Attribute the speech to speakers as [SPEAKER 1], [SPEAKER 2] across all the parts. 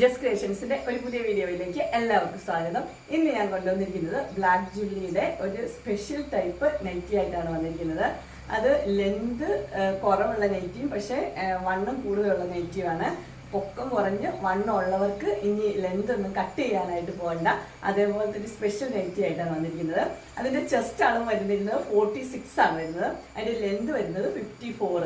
[SPEAKER 1] Just ക്രിയേഷൻസിന്റെ ഒരു പുതിയ വീഡിയോയിലേക്ക് എല്ലാവർക്കും സ്വാഗതം. ഇന്ന് ഞാൻ കൊണ്ടുവന്നിരിക്കുന്നത് ബ്ലാക്ക് ജുല്ലിയുടെ ഒരു സ്പെഷ്യൽ ടൈപ്പ് നൈറ്റി ആയിട്ടാണ് വന്നിരിക്കുന്നത്. അത് ലെങ്ത് കുറവുള്ള നൈറ്റിയും പക്ഷേ വണ്ണം കൂടുതലുള്ള നൈറ്റിയുമാണ് പൊക്കം കുറഞ്ഞ് വണ്ണം ഉള്ളവർക്ക് ഇനി ലെങ്ത് ഒന്നും കട്ട് ചെയ്യാനായിട്ട് പോകണ്ട. അതേപോലത്തെ ഒരു സ്പെഷ്യൽ നൈറ്റി ആയിട്ടാണ് വന്നിരിക്കുന്നത്. അതിന്റെ ചെസ്റ്റ് അളവ് വരുന്നിരുന്നത് ഫോർട്ടി സിക്സ് ആണ് വരുന്നത്. അതിന്റെ ലെങ്ത് വരുന്നത് ഫിഫ്റ്റി ഫോർ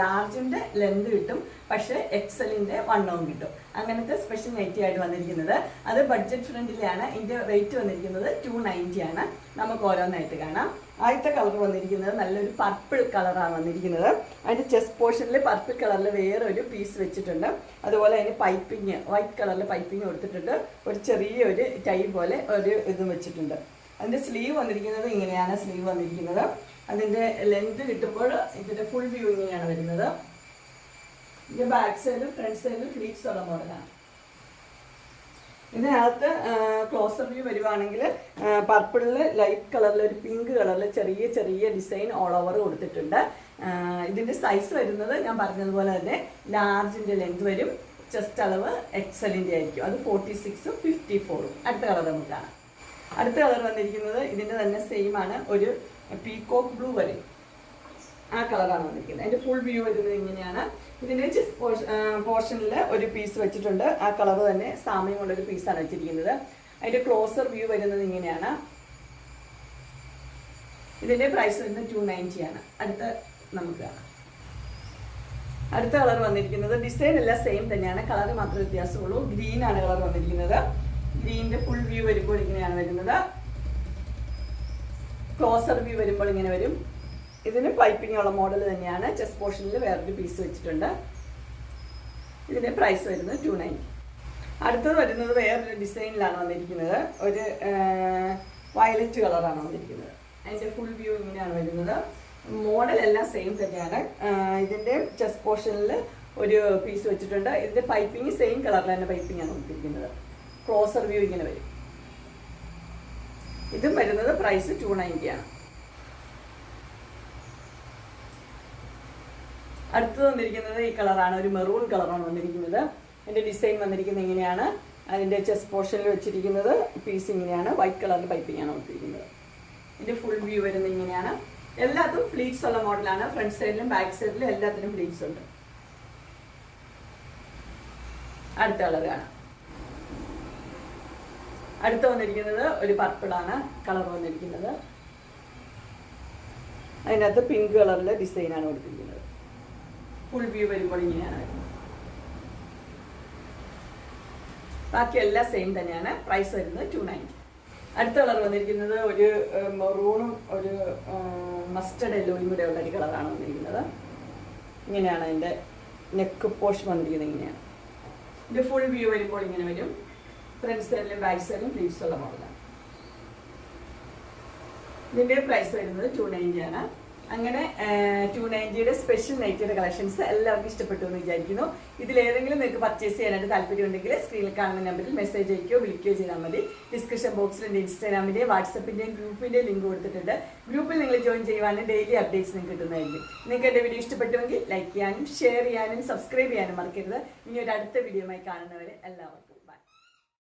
[SPEAKER 1] ലാർജിന്റെ ലെങ്ത് കിട്ടും. പക്ഷേ എക്സലിന്റെ വണ്ണവും കിട്ടും. അങ്ങനത്തെ സ്പെഷ്യൽ നൈറ്റി ആയിട്ട് വന്നിരിക്കുന്നത്. അത് ബഡ്ജറ്റ് ഫ്രണ്ടിലാണ് ഇതിന്റെ റേറ്റ് വന്നിരിക്കുന്നത് ടു നയന്റി ആണ്. നമുക്ക് ഓരോന്നായിട്ട് കാണാം. ആദ്യത്തെ കളർ വന്നിരിക്കുന്നത് നല്ലൊരു പർപ്പിൾ കളറാണ് വന്നിരിക്കുന്നത്. അതിന്റെ ചെസ്റ്റ് പോർഷനിൽ പർപ്പിൾ കളറിൽ വേറെ ഒരു പീസ് വെച്ചിട്ടുണ്ട്. അതുപോലെ അതിന് പൈപ്പിങ് വൈറ്റ് കളറിൽ പൈപ്പിങ് കൊടുത്തിട്ടുണ്ട്. ഒരു ചെറിയൊരു ടൈ പോലെ ഒരു ഇതും വെച്ചിട്ടുണ്ട്. അതിന്റെ സ്ലീവ് വന്നിരിക്കുന്നത് ഇങ്ങനെയാണ്. സ്ലീവ് വന്നിരിക്കുന്നത്. അതിന്റെ ലെങ്ത് കിട്ടുമ്പോൾ ഇതിന്റെ ഫുൾ വ്യൂ ഇങ്ങനെയാണ് വരുന്നത്. ഇതിന്റെ ബാക്ക് സൈഡും ഫ്രണ്ട് സൈഡും ഫ്ലീറ്റ്സ് ഉള്ള മോഡലാണ് ഇതിനകത്ത് ക്ലോസർ വ്യൂ വരുവാണെങ്കിൽ പർപ്പിളിൽ ലൈറ്റ് കളറിൽ ഒരു പിങ്ക് കളറിൽ ചെറിയ ചെറിയ ഡിസൈൻ ഓൾ ഓവർ കൊടുത്തിട്ടുണ്ട്. ഇതിന്റെ സൈസ് വരുന്നത് ഞാൻ പറഞ്ഞതുപോലെ തന്നെ ലാർജിന്റെ ലെങ്ത് വരും. ചെസ്റ്റ് അളവ് എക്സലിന്റെ ആയിരിക്കും. അത് ഫോർട്ടി സിക്സും ഫിഫ്റ്റി ഫോറും അടുത്ത കളർ നമുക്ക് അടുത്ത കളർ വന്നിരിക്കുന്നത് ഇതിന്റെ തന്നെ സെയിം ആണ്. ഒരു പീകോക്ക് ബ്ലൂ വരും. ആ കളറാണ് വന്നിരിക്കുന്നത്. അതിന്റെ ഫുൾ വ്യൂ വരുന്നത് ഇങ്ങനെയാണ്. ഇതിന്റെ പോർഷനിൽ ഒരു പീസ് വെച്ചിട്ടുണ്ട്. ആ കളർ തന്നെ സാമ്യം കൊണ്ടൊരു പീസാണ് വെച്ചിരിക്കുന്നത്. അതിന്റെ ക്ലോസർ വ്യൂ വരുന്നത് ഇങ്ങനെയാണ്. ഇതിന്റെ പ്രൈസ് വരുന്നത് ടു നയന്റി ആണ്. അടുത്ത നമുക്ക് അടുത്ത കളർ വന്നിരിക്കുന്നത് ഡിസൈൻ എല്ലാം സെയിം തന്നെയാണ്. കളർ മാത്രമേ വ്യത്യാസമുള്ളൂ. ഗ്രീൻ ആണ് കളർ വന്നിരിക്കുന്നത്. ഗ്രീനിന്റെ ഫുൾ വ്യൂ വരുമ്പോൾ ഇങ്ങനെയാണ് വരുന്നത്. ക്ലോസർ വ്യൂ വരുമ്പോൾ ഇങ്ങനെ വരും. ഇതിന് പൈപ്പിംഗ് ഉള്ള മോഡൽ തന്നെയാണ്. ചെസ്റ്റ് പോർഷനിൽ വേറൊരു പീസ് വെച്ചിട്ടുണ്ട്. ഇതിന്റെ പ്രൈസ് വരുന്നത് ടു നയന്റി അടുത്തത് വരുന്നത് വേറൊരു ഡിസൈനിലാണ് വന്നിരിക്കുന്നത്. ഒരു വയലറ്റ് കളറാണ് വന്നിരിക്കുന്നത്. അതിന്റെ ഫുൾ വ്യൂ ഇങ്ങനെയാണ് വരുന്നത്. മോഡൽ എല്ലാം സെയിം തന്നെയാണ്. ഇതിന്റെ ചെസ് പോർഷനിൽ ഒരു പീസ് വെച്ചിട്ടുണ്ട്. ഇതിന്റെ പൈപ്പിംഗ് സെയിം കളറിൽ തന്നെ പൈപ്പിംഗ് ആണ് കൊടുത്തിരിക്കുന്നത് ക്ലോസർ വ്യൂ ഇങ്ങനെ വരും. ഇതും വരുന്നത് പ്രൈസ് ടു നയന്റി ആണ്. അടുത്തത് വന്നിരിക്കുന്നത് ഈ കളറാണ്. ഒരു മെറൂൺ കളറാണ് വന്നിരിക്കുന്നത്. അതിന്റെ ഡിസൈൻ വന്നിരിക്കുന്നത് ഇങ്ങനെയാണ് അതിന്റെ ചെസ്റ്റ് പോർഷനിൽ വെച്ചിരിക്കുന്നത് പീസ് ഇങ്ങനെയാണ്. വൈറ്റ് കളറിൽ പൈപ്പിംഗ് ആണ് കൊടുത്തിരിക്കുന്നത്. ഇതിന്റെ ഫുൾ വ്യൂ വരുന്നത് ഇങ്ങനെയാണ്. എല്ലാത്തും ഫ്ലീറ്റ്സ് ഉള്ള മോഡലാണ് ഫ്രണ്ട് സൈഡിലും ബാക്ക് സൈഡിലും എല്ലാത്തിനും ഫ്ലീറ്റ്സ് ഉണ്ട്. അടുത്ത കളർ കാണാം. അടുത്ത വന്നിരിക്കുന്നത് ഒരു പർപ്പിളാണ് കളർ വന്നിരിക്കുന്നത്. അതിനകത്ത് പിങ്ക് കളറിലെ ഡിസൈനാണ് കൊടുത്തിരിക്കുന്നത്. ഫുൾ വ്യൂ വരുമ്പോൾ ഇങ്ങനെയാണ് വരുന്നത്. ബാക്കിയെല്ലാം സെയിം തന്നെയാണ്. പ്രൈസ് വരുന്നത് ടു നയന്റി അടുത്ത കളർ വന്നിരിക്കുന്നത് ഒരു മെറൂണും ഒരു മസ്റ്റർഡ് എല്ലോയും കൂടെ ഉള്ള ഒരു കളറാണ് വന്നിരിക്കുന്നത്. ഇങ്ങനെയാണ് അതിന്റെ നെക്ക് പോഷൻ വന്നിരിക്കുന്നത് ഇങ്ങനെയാണ്. ഇതിന്റെ ഫുൾ വ്യൂ വരുമ്പോൾ ഇങ്ങനെ വരും. ഫ്രണ്ട് സൈഡിലും ബാക്ക് സൈഡിലും ലീവ്സ് ഉള്ള മോഡലാണ് ഇതിന്റെ പ്രൈസ് വരുന്നത് ടു നയന്റി ആണ്. അങ്ങനെ ടു നയന്റിയുടെ സ്പെഷ്യൽ നൈറ്റിയുടെ കളക്ഷൻസ് എല്ലാവർക്കും ഇഷ്ടപ്പെട്ടു എന്ന് വിചാരിക്കുന്നു. ഇതിലേതെങ്കിലും നിങ്ങൾക്ക് പർച്ചേസ് ചെയ്യാനായിട്ട് താല്പര്യമുണ്ടെങ്കിൽ സ്ക്രീനിൽ കാണുന്ന നമ്പറിൽ മെസ്സേജ് അയക്കുകയോ വിളിക്കുകയോ ചെയ്താൽ മതി. ഡിസ്ക്രിപ്ഷൻ ബോക്സിലുണ്ട് ഇൻസ്റ്റാഗ്രാമിന്റെയും വാട്സപ്പിന്റെയും ഗ്രൂപ്പിന്റെയും ലിങ്ക് കൊടുത്തിട്ടുണ്ട്. ഗ്രൂപ്പിൽ നിങ്ങൾ ജോയിൻ ചെയ്യുവാനും ഡെയിലി അപ്ഡേറ്റ്സ് നിങ്ങൾക്ക് കിട്ടുന്നതായിരിക്കും. നിങ്ങൾക്ക് എന്റെ വീഡിയോ ഇഷ്ടപ്പെട്ടുവെങ്കിൽ ലൈക്ക് ചെയ്യാനും ഷെയർ ചെയ്യാനും സബ്സ്ക്രൈബ് ചെയ്യാനും മറക്കരുത്. ഇനി ഒരു അടുത്ത വീഡിയോയുമായി കാണുന്നവരെ എല്ലാവർക്കും